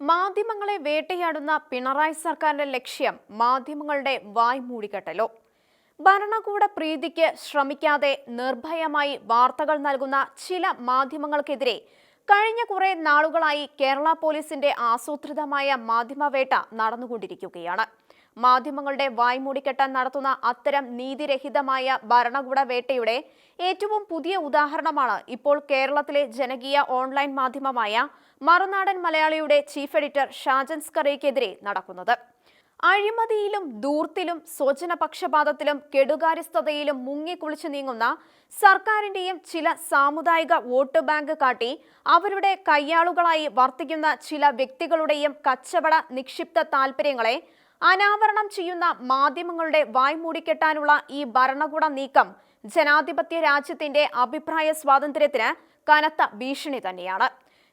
മാധ്യമങ്ങളെ വേട്ടയാടുന്ന പിണറായി സർക്കാരിന്റെ ലക്ഷ്യം മാധ്യമങ്ങളുടെ വായ് മൂടിക്കെട്ടലോ? ഭരണകൂട പ്രീതിക്ക് ശ്രമിക്കാതെ നിർഭയമായി വാർത്തകൾ നൽകുന്ന ചില മാധ്യമങ്ങൾക്കെതിരെ കഴിഞ്ഞ കുറെ നാളുകളായി കേരള പോലീസിന്റെ ആസൂത്രിതമായ മാധ്യമവേട്ട നടന്നുകൊണ്ടിരിക്കുകയാണ്. മാധ്യമങ്ങളുടെ വായ്മൂടിക്കെട്ടാൻ നടത്തുന്ന അത്തരം നീതിരഹിതമായ ഭരണകൂട വേട്ടയുടെ ഏറ്റവും പുതിയ ഉദാഹരണമാണ് ഇപ്പോൾ കേരളത്തിലെ ജനകീയ ഓൺലൈൻ മാധ്യമമായ മറുനാടൻ മലയാളിയുടെ ചീഫ് എഡിറ്റർ ഷാജൻ സ്കറിയക്കെതിരെ നടക്കുന്നത്. അഴിമതിയിലും ദൂർത്തിലും സ്വജനപക്ഷപാതത്തിലും കെടുകാര്യസ്ഥതയിലും മുങ്ങിക്കുളിച്ചു നീങ്ങുന്ന സർക്കാരിന്റെയും ചില സാമുദായിക വോട്ട് ബാങ്ക് കാട്ടി അവരുടെ കയ്യാളുകളായി വർത്തിക്കുന്ന ചില വ്യക്തികളുടെയും കച്ചവട നിക്ഷിപ്ത താൽപര്യങ്ങളെ അനാവരണം ചെയ്യുന്ന മാധ്യമങ്ങളുടെ വായ്മൂടിക്കെട്ടാനുള്ള ഈ ഭരണകൂട നീക്കം ജനാധിപത്യ രാജ്യത്തിന്റെ അഭിപ്രായ സ്വാതന്ത്ര്യത്തിന് കനത്ത ഭീഷണി തന്നെയാണ്.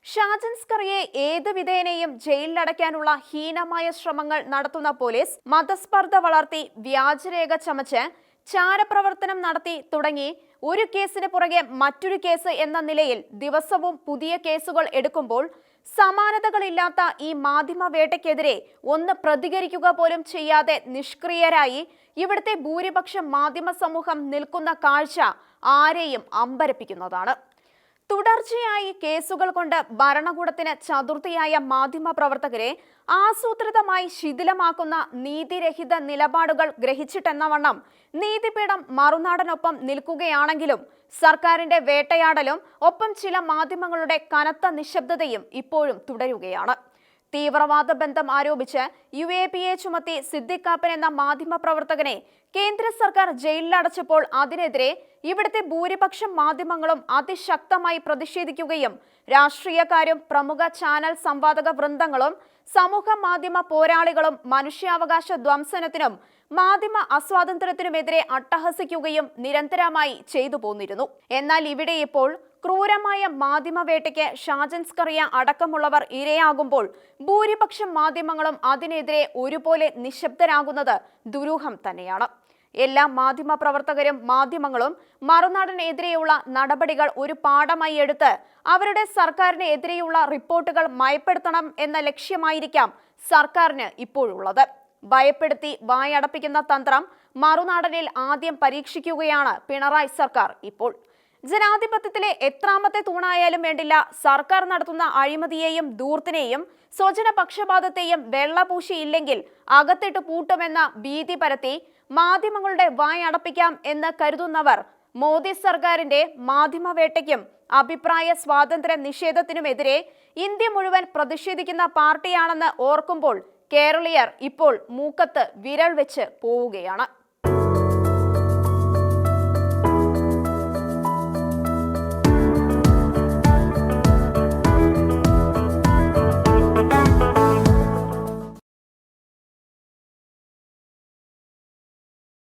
ഷാജൻസ്കറിയെ ഏത് വിധേനയും ജയിലിലടയ്ക്കാനുള്ള ഹീനമായ ശ്രമങ്ങൾ നടത്തുന്ന പോലീസ് മതസ്പർദ്ധ വളർത്തി വ്യാജരേഖ ചമച്ച് ചാരപ്രവർത്തനം നടത്തി തുടങ്ങി ഒരു കേസിന് പുറകെ മറ്റൊരു കേസ് എന്ന നിലയിൽ ദിവസവും പുതിയ കേസുകൾ എടുക്കുമ്പോൾ സമാനതകളില്ലാത്ത ഈ മാധ്യമ വേട്ടയ്ക്കെതിരെ ഒന്ന് പ്രതികരിക്കുക പോലും ചെയ്യാതെ നിഷ്ക്രിയരായി ഇവിടുത്തെ ഭൂരിപക്ഷം മാധ്യമ സമൂഹം നിൽക്കുന്ന കാഴ്ച ആരെയും അമ്പരപ്പിക്കുന്നതാണ്. തുടർച്ചയായി കേസുകൾ കൊണ്ട് ഭരണകൂടത്തിന് ചതുർത്ഥിയായ മാധ്യമ പ്രവർത്തകരെ ആസൂത്രിതമായി ശിഥിലമാക്കുന്ന നീതിരഹിത നിലപാടുകൾ ഗ്രഹിച്ചിട്ടെന്നവണ്ണം നീതിപീഠം മറുനാടനൊപ്പം നിൽക്കുകയാണെങ്കിലും സർക്കാരിന്റെ വേട്ടയാടലും ഒപ്പം ചില മാധ്യമങ്ങളുടെ കനത്ത നിശബ്ദതയും ഇപ്പോഴും തുടരുകയാണ്. തീവ്രവാദ ബന്ധം ആരോപിച്ച് യു എ പി എ ചുമത്തി സിദ്ദിഖാപ്പൻ എന്ന മാധ്യമ പ്രവർത്തകനെ കേന്ദ്ര സർക്കാർ ജയിലിലടച്ചപ്പോൾ അതിനെതിരെ ഇവിടുത്തെ ഭൂരിപക്ഷം മാധ്യമങ്ങളും അതിശക്തമായി പ്രതിഷേധിക്കുകയും രാഷ്ട്രീയക്കാരും പ്രമുഖ ചാനൽ സംവാദക വൃന്ദങ്ങളും സമൂഹ മാധ്യമ പോരാളികളും മനുഷ്യാവകാശ ധ്വംസനത്തിനും മാധ്യമ അസ്വാതന്ത്ര്യത്തിനുമെതിരെ അട്ടഹസിക്കുകയും നിരന്തരമായി ചെയ്തു പോന്നിരുന്നു. എന്നാൽ ഇവിടെ ഇപ്പോൾ ക്രൂരമായ മാധ്യമവേട്ടയ്ക്ക് ഷാജൻസ്കറിയ അടക്കമുള്ളവർ ഇരയാകുമ്പോൾ ഭൂരിപക്ഷം മാധ്യമങ്ങളും അതിനെതിരെ ഒരുപോലെ നിശബ്ദരാകുന്നത് ദുരൂഹം തന്നെയാണ്. എല്ലാ മാധ്യമ പ്രവർത്തകരും മാധ്യമങ്ങളും മറുനാടനെതിരെയുള്ള നടപടികൾ ഒരു പാഠമായി എടുത്ത് അവരുടെ സർക്കാരിനെതിരെയുള്ള റിപ്പോർട്ടുകൾ മയപ്പെടുത്തണം എന്ന ലക്ഷ്യമായിരിക്കാം സർക്കാരിന് ഇപ്പോഴുള്ളത്. ഭയപ്പെടുത്തി വായടപ്പിക്കുന്ന തന്ത്രം മറുനാടനിൽ ആദ്യം പരീക്ഷിക്കുകയാണ് പിണറായി സർക്കാർ. ഇപ്പോൾ ജനാധിപത്യത്തിലെ എത്രാമത്തെ തൂണായാലും വേണ്ടില്ല സർക്കാർ നടത്തുന്ന അഴിമതിയെയും ദൂർത്തിനെയും സ്വജന പക്ഷപാതത്തെയും വെള്ളപൂശിയില്ലെങ്കിൽ അകത്തിട്ട് പൂട്ടുമെന്ന ഭീതി പരത്തി മാധ്യമങ്ങളുടെ വായടപ്പിക്കാം എന്ന് കരുതുന്നവർ മോദി സർക്കാരിന്റെ മാധ്യമവേട്ടയ്ക്കും അഭിപ്രായ സ്വാതന്ത്ര്യ നിഷേധത്തിനുമെതിരെ ഇന്ത്യ മുഴുവൻ പ്രതിഷേധിക്കുന്ന പാർട്ടിയാണെന്ന് ഓർക്കുമ്പോൾ കേരളീയർ ഇപ്പോൾ മൂക്കത്ത് വിരൽ വെച്ച് പോവുകയാണ്.